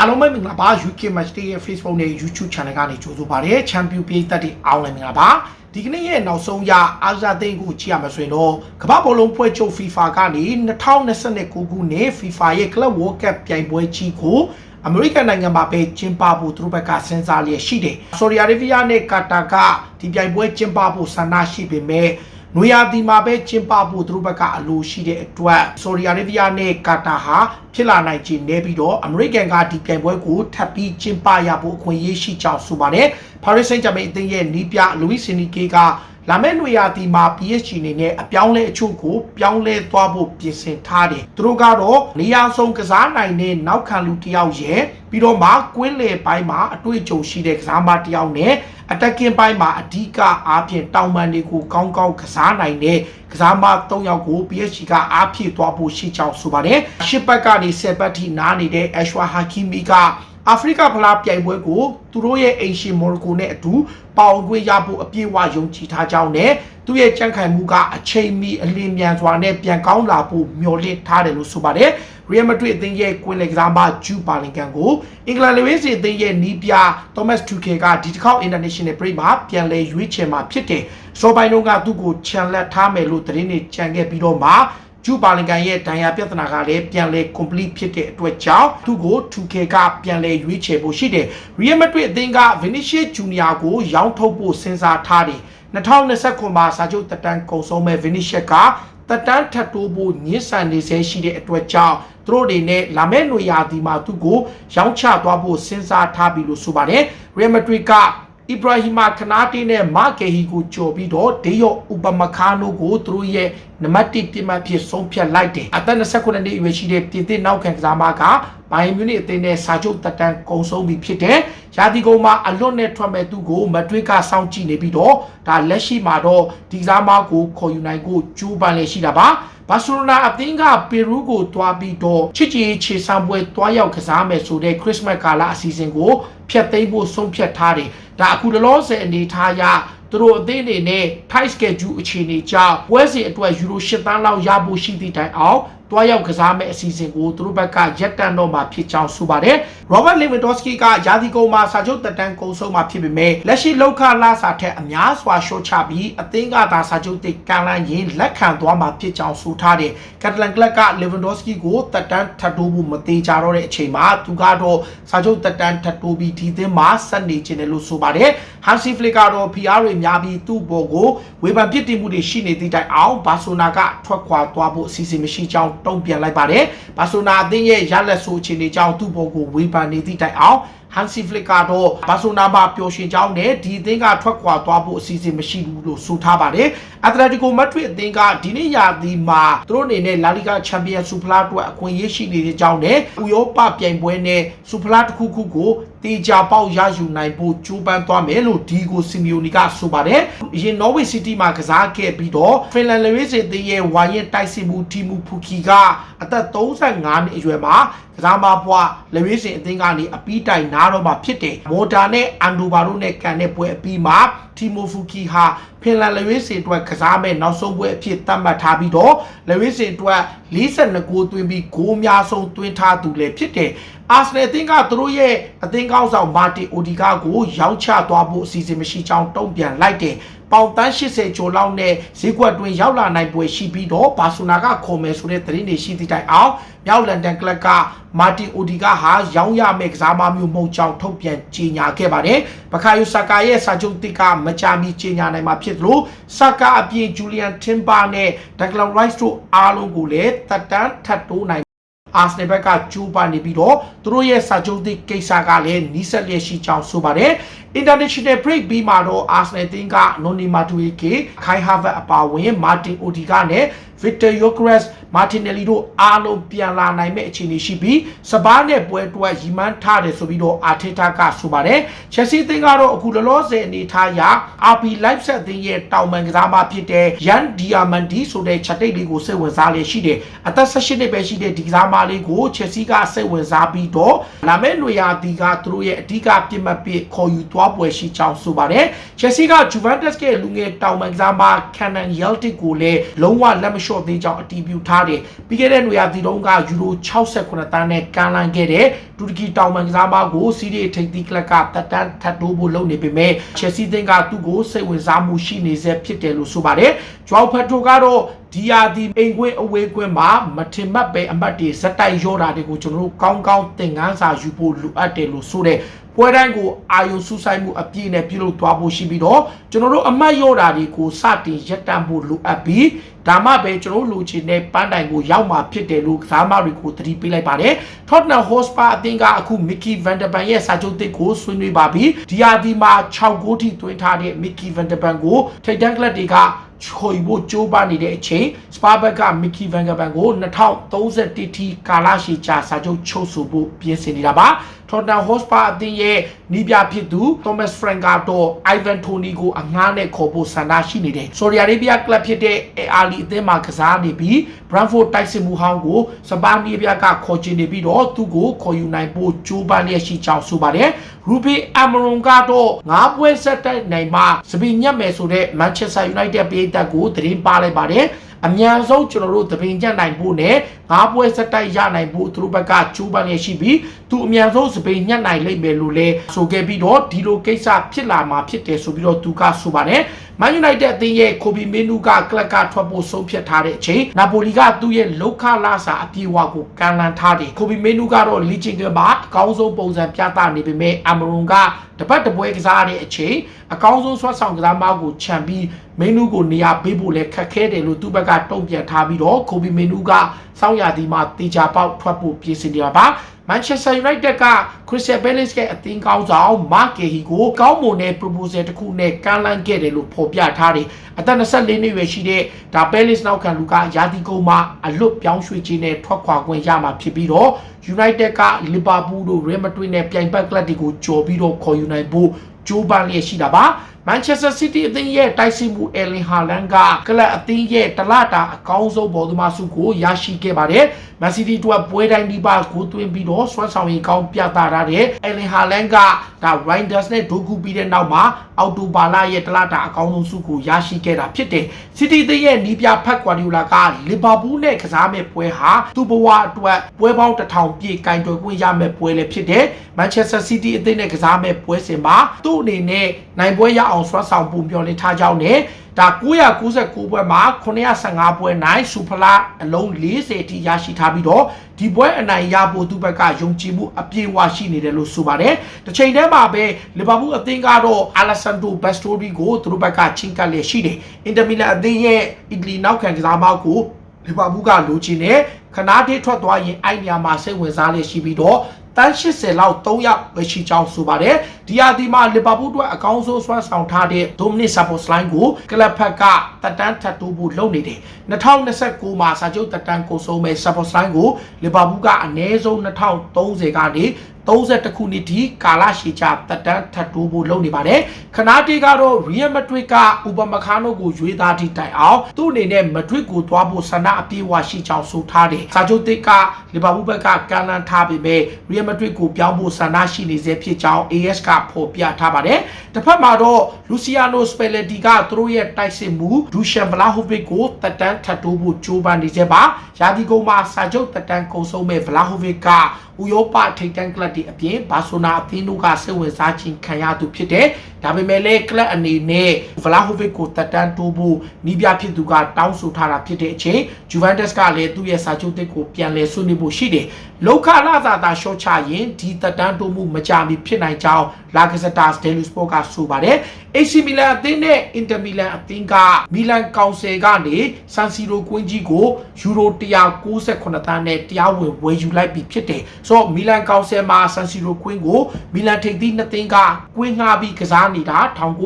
အားလုံးပဲမင်္ဂလာပါ UK Match Day ရဲ့ Facebook နဲ့ YouTube Channel ကနေကြိုဆိုပါရစေ။ Champion ပြည်သက်တွေအားလုံးမင်္ဂလာပါ။ဒီကနေ့ရဲ့နောက်ဆုံးရအာဇာသိန်းကိုကြည့်ရမှာဆိုရင်တော့ကမ္ဘာဘောလုံးဖွဲ့ချုပ် FIFA ကနေ2029ခုနှစ် FIFA ရဲ့ Club World Cup ပြိုင်ပွဲကြီးကိုအမေရိကန်နိုင်ငံမှာပဲကျင်းပဖို့သူတို့ဘက်ကစဉ်းစားလျက်ရှိတယ်။ဆော်ဒီအာရေဗီးယားနဲ့ကာတာကဒီပြိုင်ပွဲကျင်းပဖို့ဆန္ဒရှိပေမဲ့ နွေရာသီမှာပဲကျင်းပဖို့သူတို့ဘက်ကအလိုရှိတဲ့အတွက်ဆော်ဒီအာရေဗီးယားနဲ့ကာတာဟာဖြစ်လာနိုင်ခြေနေပြီးတော့အမေရိကန်ကဒီပြိုင်ပွဲကိုထပ်ပြီးကျင်းပရဖို့အခွင့်အရေးရှိကြောင်းဆိုပါတယ်။ Paris Saint-Germain အသင်းရဲ့နီးပြ Luis Enrique က လာမယ့်နွေရာသီမှာ PSG အနေနဲ့အပြောင်းလဲအချို့ကိုပြောင်းလဲသွားဖို့ပြင်ဆင်ထားတယ်။သူတို့ကတော့နေရာဆုံးကစားနိုင်တဲ့နောက်ခံလူတစ်ယောက်ရဲ့ပြီးတော့မှကွင်းလေပိုင်းမှာအတွေ့အကြုံရှိတဲ့ကစားမတစ်ယောက်နဲ့အတက်ကင်ပိုင်းမှာအဓိကအားဖြင့်တောင်ပန်တွေကိုကောင်းကောင်းကစားနိုင်တဲ့ကစားမ၃ယောက်ကို PSG ကအားဖြည့်သွားဖို့ရှိကြောင်းဆိုပါတယ်။ရှစ်ဘက်ကနေဆယ်ဘက်ထိနားနေတဲ့ Ashwa Hakimi က အာဖရိကဖလားပြိုင်ပွဲကိုသူတို့ရဲ့အိမ်ရှင်မော်ရိုကိုနဲ့အတူပေါင်ခွင့်ရဖို့အပြည့်အဝယုံကြည်ထားကြောင်းနဲ့သူ့ရဲ့ကြံ့ခိုင်မှုကအချိန်မီအလင်းမြန်စွာနဲ့ပြန်ကောင်းလာဖို့မျှော်လင့်ထားတယ်လို့ဆိုပါတယ်။ Real Madrid အသင်းရဲ့ကွင်းလေကစားမဂျူပါလင်ကန်ကိုအင်္ဂလန်လေဝင်းစီအသင်းရဲ့နီးပြ Thomas Tuchel ကဒီတစ်ခေါက် International Break မှာပြန်လည်ရွေးချယ်မှာဖြစ်တယ်။စောပိုင်းတုန်းကသူ့ကိုခြံလက်ထားမယ်လို့သတင်းတွေကြံခဲ့ပြီးတော့မှ ကျူပါလင်ကန်ရဲ့ဒဏ်ရာပြဿနာကလည်းပြန်လဲ complete ဖြစ်တဲ့အတွက်ကြောင့်သူ့ကို 2K ကပြန်လဲရွေးချယ်ဖို့ရှိတယ်။ Real Madrid အသင်းက Vinicius Junior ကိုရောင်းထုတ်ဖို့စဉ်းစားထားတယ်။2029မှာစာချုပ်တက်တန်းကုန်ဆုံးမဲ့ Vinicius ကတက်တန်းထပ်တိုးဖို့ညှဉ်းဆန်နေဆဲရှိတဲ့အတွက်ကြောင့်သူတို့တွေနဲ့လာမယ့်နွေရာသီမှာသူ့ကိုရောင်းချသွားဖို့စဉ်းစားထားပြီလို့ဆိုပါတယ်။ Real Madrid က အီဘရာဟီမာခနာတီနဲ့မာကေဟီကိုကြော်ပြီးတော့ဒေယောဥပမခါနိုကိုသူတို့ရဲ့နံပါတ်1ပြမဖြစ်ဆုံးဖြတ်လိုက်တယ်အသက်29နှစ်အရွယ်ရှိတဲ့ပြင်သစ်နောက်ခံကစားမကဘိုင်မြူနစ်အသင်းနဲ့စာချုပ်တက်တန်းကုံဆုံးပြီဖြစ်တယ်ရာသီကုန်မှာအလွတ်နဲ့ထွက်မဲ့သူကိုမဒရစ်ကစောင့်ကြည့်နေပြီးတော့ဒါလက်ရှိမှာတော့ဒီကစားမကိုခေါ်ယူနိုင်ဖို့ကြိုးပမ်းလေရှိတာပါ ဘာစီလိုနာအသင်းကပီရူးကိုတွားပြီးတော့ချစ်ကြည်ခြေဆံပွဲတွားရောက်ကစားမယ်ဆိုတဲ့ခရစ်စမတ်ကာလအစီအစဉ်ကိုဖျက်သိမ်းဖို့ဆုံးဖြတ်ထားတယ်။ဒါအခုလောလောဆယ်အနေထားရသူတို့အသင်းအနေနဲ့ tight schedule အခြေအနေကြောင့်ပွဲစဉ်အတွက်ယူရို၈သန်းလောက်ရဖို့ရှိသည့်တိုင်အောင် တွားရောက်ကစားမဲ့အစီအစဉ်ကိုသူတို့ဘက်ကရက်တန်တော့မှာဖြစ်ကြောင်းဆိုပါတယ်။ Robert Lewandowski ကယာတီကုံမှာစာချုပ်တက်တန်းကုံဆုံးမှာဖြစ်ပေမဲ့လက်ရှိလောက်ခလာစာထက်အများစွာရှော့ချပြီးအသင်းကသာစာချုပ်တိတ်ကန်လန်းရင်လက်ခံသွားမှာဖြစ်ကြောင်းဆိုထားတယ်။ Catalan Club က Lewandowski ကိုတက်တန်းထပ်တိုးဖို့မသေးကြတော့တဲ့အချိန်မှာသူကတော့စာချုပ်တက်တန်းထပ်တိုးပြီးဒီသင်းမှာဆက်နေခြင်းတယ်လို့ဆိုပါတယ်။ Hansi Flick ကတော့ PR တွေများပြီးသူ့ဘော်ကိုဝေဖန်ပြစ်တင်မှုတွေရှိနေသည့်တိုင်အောင်ဘာဆိုနာကထွက်ခွာသွားဖို့အစီအစဉ်မရှိကြောင်းတုံ့ပြန်လိုက်ပါတယ်။ဘာဆိုနာအသင်းရဲ့ရလက်ဆိုအခြေအနေကြောင့်သူ့ဘော်ကိုဝေဖန်နေသည့်တိုင်အောင် Hansi Flick ကတော့ဘာဆိုနာမှာပျော်ရွှင်ကြောင်းနဲ့ဒီအသင်းကထွက်ခွာသွားဖို့အစီအစဉ်မရှိဘူးလို့ဆိုထားပါတယ်။ Atletico Madrid အသင်းကဒီနေ့ရာသီမှာသူတို့အနေနဲ့ La Liga Champions Super အတွက်အခွင့်အရေးရှိနေတဲ့အကြောင်းနဲ့ဥရောပပြိုင်ပွဲနဲ့ Super တစ်ခုခုကိုတေချာပေါက်ရယူနိုင်ဖို့ကြိုးပမ်းသွားမယ်လို့ဒီကိုစီမီယိုနီကဆိုပါတယ်။အရင် Norway City မှာကစားခဲ့ပြီးတော့ Finland Lewis အသင်းရဲ့ဝါရင်တိုက်စစ်မှုတီမူဖူကီကအသက်35နှစ်အရွယ်မှာ ကစားမဘွားလက်ရွေးစင်အသင်းကနေအပီးတိုင်နားတော့မှဖြစ်တယ်။မော်တာနဲ့အန်ဒိုဘာတို့နဲ့ကန်တဲ့ပွဲအပြီးမှာတီမိုဖူကီဟာဖင်လန်လက်ရွေးစင်အတွက်ကစားမဲ့နောက်ဆုံးပွဲအဖြစ်သတ်မှတ်ထားပြီးတော့လက်ရွေးစင်အတွက်42ဂိုးသွင်းပြီးဂိုးများဆုံးသွင်းထားသူလည်းဖြစ်တယ်။အာဆနယ်အသင်းကသူတို့ရဲ့အသင်းကောင်းဆောင်မာတီအိုဒီကာကိုရောင်းချသွားဖို့အစီအစဉ်မရှိကြောင်းတုံ့ပြန်လိုက်တယ်။ ပေါင်တန်း80ကျော်လောက်နဲ့ဈေးကွက်တွင်ရောက်လာနိုင်ပွဲရှိပြီးတော့ဘာဆိုနာကခေါ်မယ်ဆိုတဲ့သတင်းတွေရှိသည့်တိုင်အောင်မြောက်လန်ဒန်ကလပ်ကမာတီအိုဒီကာဟာရောင်းရမယ့်ကစားမမျိုးမဟုတ်ကြောင်းထုတ်ပြန်ကြေညာခဲ့ပါတယ်။ဘခါယိုဆာကာရဲ့စာချုပ်တစ်ကမကြာမီကြေညာနိုင်မှာဖြစ်လို့ဆာကာအပြင်ဂျူလီယန်တင်ပါနဲ့ဒက်ဂလန်ရိုက်စ်တို့အားလုံးကိုလည်းတက်တန်းထပ်တိုးနိုင် အာဆနယ်ဘက်ကကျိုးပနေပြီးတော့သူတို့ရဲ့စာချုပ်သစ်ကိစ္စကလည်းနီးစပ်လျက်ရှိကြောင်းဆိုပါတယ်။ International Break ပြီးမှာတော့ Arsenal တင်းက Noni Madueke, Kai Havertz အပါအဝင် Martin Odegaard နဲ့ Victor Gyökeres, Martinelli တို့အားလုံးပြန်လာနိုင်မဲ့အခြေအနေရှိပြီးစပါးနဲ့ပွဲတွက်ရီမန်းထားတယ်ဆိုပြီးတော့ Arteta ကဆိုပါတယ်။ Chelsea တင်းကတော့အခုလောလောဆယ်အနေထားအရ RB Leipzig တင်းရဲ့တောင်ပန်ကစားမဖြစ်တဲ့ Jan Diamandi ဆိုတဲ့ချက်တိတ်လေးကိုစိတ်ဝင်စားလျက်ရှိတယ်။အသက်18နှစ်ပဲရှိတဲ့ဒီကစားမလေးကိုချက်စီကစိတ်ဝင်စားပြီးတော့လာမယ့်နွေရာသီကသူတို့ရဲ့အဓိကပြစ်မှတ်ပြခေါ်ယူသွားပွဲရှိကြောင်းဆိုပါတယ်ချက်စီက Juventus ရဲ့လူငယ်တောင်ပန်ကစားမ Canon Celtic ကိုလည်းလုံးဝလက်မလျှော့သေးကြောင်းအတည်ပြုထားတယ်ပြီးခဲ့တဲ့နွေရာသီတုန်းကယူရို68တန်းနဲ့ကန်လန်ခဲ့တဲ့တူရကီတောင်ပန်ကစားမကိုစီးရီထိပ်သီးကလပ်ကတက်တန်းထပ်တိုးဖို့လုပ်နေပေမဲ့ချက်စီသင်းကသူ့ကိုစိတ်ဝင်စားမှုရှိနေစေဖြစ်တယ်လို့ဆိုပါတယ်ဂျွာဖက်တိုကတော့ဒီယာဒီအိမ်ခွင်းအဝေးခွင်းမှာမထင်မှတ်ပဲအမှတ်တွေဇက်တိုက်ရောတာတွေကိုကျွန်တော်တို့ကောင်းကောင်းသင်ခန်းစာယူဖို့လိုအပ်တယ်လို့ဆိုတဲ့ပွဲတိုင်းကိုအာယုံစူးစိုက်မှုအပြည့်နဲ့ပြုလုပ်သွားဖို့ရှိပြီးတော့ကျွန်တော်တို့အမှတ်ရောတာတွေကိုစတင်ရက်တန့်ဖို့လိုအပ်ပြီးဒါမှပဲကျွန်တော်တို့လူချင်တဲ့ပန်းတိုင်ကိုရောက်မှာဖြစ်တယ်လို့ကစားမတွေကိုသတိပေးလိုက်ပါတယ် Tottenham Hotspur အသင်းကအခု Mickey Van der Ban ရဲ့စာချုပ်သစ်ကိုဆွေးနွေးပါပြီဒီယာဒီမှာ6ဂိုးထိသွင်းထားတဲ့ Mickey Van der Ban ကိုထိပ်တန်းကလပ်တွေက ချွေဖို့ကြိုးပမ်းနေတဲ့အချိန်စပါဘက်ကမီကီဗန်ဂဘန်ကို2031ထိကာလရှည်ကြာစာချုပ်ချုပ်ဆိုဖို့ပြင်ဆင်နေတာပါထော်တန်ဟော့စပါအသင်းရဲ့နီးပြဖြစ်သူ Thomas Frank ကတော့ Ivan Tony ကိုအငှားနဲ့ခေါ်ဖို့ဆန္ဒရှိနေတယ်။ Saudi Arabia ကလပ်ဖြစ်တဲ့ Ali အသင်းမှာကစားနေပြီး Brentford တိုက်စစ်မှုဟောင်းကိုစပါနီးပြကခေါ်ချင်နေပြီးတော့သူ့ကိုခေါ်ယူနိုင်ဖို့ကြိုးပမ်းလျက်ရှိကြောင်းဆိုပါတယ်။ Ruby Amaron ကတော့ငါးပွဲဆက်တိုက်နိုင်မှစပင်ညက်မယ်ဆိုတဲ့ Manchester United ပြည်သက်ကိုသတင်းပါလိုက်ပါတယ်။ အမြန်ဆုံးကျွန်တော်တို့သပင်ကျက်နိုင်ဖို့နဲ့ငါးပွဲဆက်တိုက်ရနိုင်ဖို့သူတို့ဘက်ကကြိုးပမ်းရရှိပြီးသူအမြန်ဆုံးစပင်ညက်နိုင်လိမ့်မယ်လို့လည်းဆိုခဲ့ပြီးတော့ဒီလိုကိစ္စဖြစ်လာမှာဖြစ်တယ်ဆိုပြီးတော့သူကဆိုပါတယ်မန်ယူနိုက်တက်အသင်းရဲ့ကိုဘီမင်းနူကကလပ်ကထွက်ဖို့ဆုံးဖြတ်ထားတဲ့အချိန်နာပိုလီကသူ့ရဲ့လောက်ခလာစာအပြေအဝကိုကန်လန်ထားတယ်ကိုဘီမင်းနူကတော့လီချင်ကမှာအကောင်းဆုံးပုံစံပြသနေပေမဲ့အမရွန်က တပတ်တပွဲကစားတဲ့အချိန်အကောင်းဆုံးဆွတ်ဆောင်ကစားမကိုခြံပြီးမင်းနူကိုနေရာပေးဖို့လဲခက်ခဲတယ်လို့သူ့ဘက်ကတုံ့ပြန်ထားပြီးတော့ကိုဘီမင်းနူကစောင်းရသည်မှာတေချာပေါက်ထွက်ဖို့ပြင်ဆင်နေတာပါ မန်ချက်စတာယူနိုက်တက်ကခရစ္စတယ်ဘဲလစ်ရဲ့အသင်းကောင်းဆောင်မာကေဟီကိုကောင်းမွန်တဲ့ proposal တစ်ခုနဲ့ကမ်းလှမ်းခဲ့တယ်လို့ဖော်ပြထားတယ်။အသက်24နှစ်ရွယ်ရှိတဲ့ဒါဘဲလစ်နောက်ခံလူကယာတီကုန်းမှာအလွတ်ပြောင်းရွှေ့ခြင်းနဲ့ထွက်ခွာခွင့်ရမှာဖြစ်ပြီးတော့ United ကလီဗာပူးတို့ Real Madrid နဲ့ပြိုင်ဘက်ကလပ်တွေကိုကြော်ပြီးတော့ခေါ်ယူနိုင်ဖို့ကြိုးပမ်းလျက်ရှိတာပါ မန်ချက်စတာစီးတီးအသင်းရဲ့တိုက်စစ်မှုအယ်လင်ဟာလန်ကကလပ်အသင်းရဲ့တလတာအကောင်းဆုံးဘော်သမားစုကိုရရှိခဲ့ပါတယ်မန်စီးတီးတို့ပွဲတိုင်းဒီပါကိုသွင်းပြီးတော့ဆွမ်းဆောင်ရေးကောင်းပြသထားတဲ့အယ်လင်ဟာလန်ကဒါရိုင်းဒါစ်နဲ့ဒိုကူပြီးတဲ့နောက်မှာအော်တိုဘာလာရဲ့တလတာအကောင်းဆုံးစုကိုရရှိခဲ့တာဖြစ်တယ်စီးတီးသင်းရဲ့နီးပြဖတ်ကွာဒီယိုလာကလီဗာပူးနဲ့ကစားမဲ့ပွဲဟာသူ့ဘဝအတွက်ပွဲပေါင်းတစ်ထောင်ပြည့်ကင်တွယ်ခွင့်ရမဲ့ပွဲလည်းဖြစ်တယ်မန်ချက်စတာစီးတီးအသင်းနဲ့ကစားမဲ့ပွဲစဉ်မှာသူ့အနေနဲ့နိုင်ပွဲရအောင်ဆွမ်းဆောင်ပုံပြောလင်းထားကြောင်းနဲ့ဒါ999ပွဲမှာ915ပွဲနိုင်စူဖလာအလုံး40အထိရရှိထားပြီးတော့ဒီပွဲအနိုင်ရဖို့သူ့ဘက်ကယုံကြည်မှုအပြည့်အဝရှိနေတယ်လို့ဆိုပါတယ်။တစ်ချိန်တည်းမှာပဲလီဗာပူးအသင်းကတော့အာလက်ဆန်ဒိုဘက်စတိုရီကိုသူတို့ဘက်ကချင်းကပ်လျက်ရှိတယ်။အင်တာမီလန်အသင်းရဲ့အီတလီနောက်ခံကစားမကိုလီဗာပူးကလိုချင်တဲ့ခနာတေးထွက်သွားရင်အိုင်နီယာမှာစိတ်ဝင်စားလျက်ရှိပြီးတော့တန်း80လောက်3ယောက်ပဲရှိကြောင်းဆိုပါတယ် ဒီဟာဒီမှာလီဗာပူးအတွက်အကောင်းဆုံးဆွမ်းဆောင်ထားတဲ့ဒိုမနစ်ဆာပိုစလိုင်းကိုကလပ်ဖက်ကတက်တန်းထပ်တိုးဖို့လုပ်နေတယ်2029မှာစာချုပ်တက်တန်းကိုဆုံးမဲ့ဆာပိုစလိုင်းကိုလီဗာပူးကအနည်းဆုံး2030ကနေ32ခုနှစ်ထိကာလရှည်ကြာတက်တန်းထပ်တိုးဖို့လုပ်နေပါတယ်ခနာတီကတော့ Real Madrid ကဥပမခါနိုကိုရွေးသားထိတိုင်အောင်သူ့အနေနဲ့ Madrid ကိုသွားဖို့ဆန္ဒအပြည့်အဝရှိကြောင်းဆိုထားတယ်စာချုပ်တစ်ကလီဗာပူးဘက်ကကန်လန်ထားပေမဲ့ Real Madrid ကိုပြောင်းဖို့ဆန္ဒရှိနေစေဖြစ်ကြောင်း AS ကဖော်ပြထားပါတယ်တစ်ဖက်မှာတော့ Luciano Spalletti ကသူတို့ရဲ့တိုက်စစ်မှု Dusan Vlahovic ကိုတက်တန်းထပ်တိုးဖို့ကြိုးပမ်းနေစေပါရာဒီကုန်းမှာစာချုပ်တက်တန်းကုန်ဆုံးမဲ့ Vlahovic က ဥရောပထိပ်တန်းကလပ်တွေအပြင်ဘာဆိုနာအသင်းတို့ကစိတ်ဝင်စားခြင်းခံရသူဖြစ်တယ်။ဒါပေမဲ့လည်းကလပ်အနေနဲ့ဗလာဟိုဗစ်ကိုတက်တန်းတိုးဖို့နီးပြဖြစ်သူကတောင်းဆိုထားတာဖြစ်တဲ့အချိန်ဂျူဗန်တက်စ်ကလည်းသူ့ရဲ့စာချုပ်တစ်ကိုပြန်လည်ဆွေးနွေးဖို့ရှိတယ်။လောက်ခလာသာသာရှော့ချရင်ဒီတက်တန်းတိုးမှုမကြမီဖြစ်နိုင်ကြောင်းလာကစားတာစတယ်လူစပေါ့ကဆိုပါတယ်။ AC Milan အသင်းနဲ့ Inter Milan အသင်းကမီလန်ကောင်ဆယ်ကနေဆန်စီရိုကွင်းကြီးကိုယူရို198သန်းနဲ့တရားဝင်ဝယ်ယူလိုက်ပြီဖြစ်တယ်။ဆိုတော့မီလန်ကောင်ဆယ်မှာဆန်စီရိုကွင်းကိုမီလန်ထိပ်သီးနှစ်သင်းကကွင်းငှားပြီးကစားနေတာ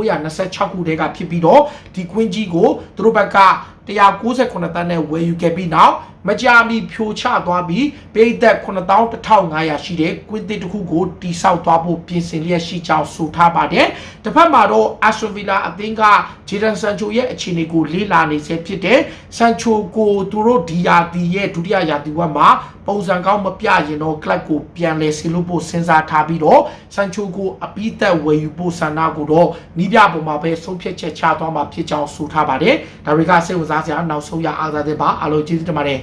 1926ခုတည်းကဖြစ်ပြီးတော့ဒီကွင်းကြီးကိုသူတို့ဘက်က198တန်းနဲ့ဝယ်ယူခဲ့ပြီးနောက်မကြာမီဖြိုချသွားပြီးပိတ်သက်91,500ရှိတဲ့ကွင်းတစ်တစ်ခုကိုတိဆောက်သွားဖို့ပြင်ဆင်လျက်ရှိကြောင်းဆိုထားပါတယ်။တစ်ဖက်မှာတော့ Aston Villa အသင်းက Jadon Sancho ရဲ့အခြေအနေကိုလေ့လာနေဆဲဖြစ်တဲ့ Sancho ကိုသူတို့ဒီယာဒီရဲ့ဒုတိယရာသီဝက်မှာပုံစံကောင်းမပြရင်တော့ club ကိုပြန်လဲဆီလို့ဖို့စဉ်းစားထားပြီးတော့ Sancho ကိုအပိသက်ဝယ်ယူဖို့ဆန္ဒကိုတော့နီးပြပေါ်မှာပဲဆုံးဖြတ်ချက်ချသွားမှာဖြစ်ကြောင်းဆိုထားပါတယ်။ဒါတွေကစိတ်ဝင်စားစရာနောက်ဆုံးရအားသာတဲ့ပါအားလုံးကျေးဇူးတင်ပါတယ်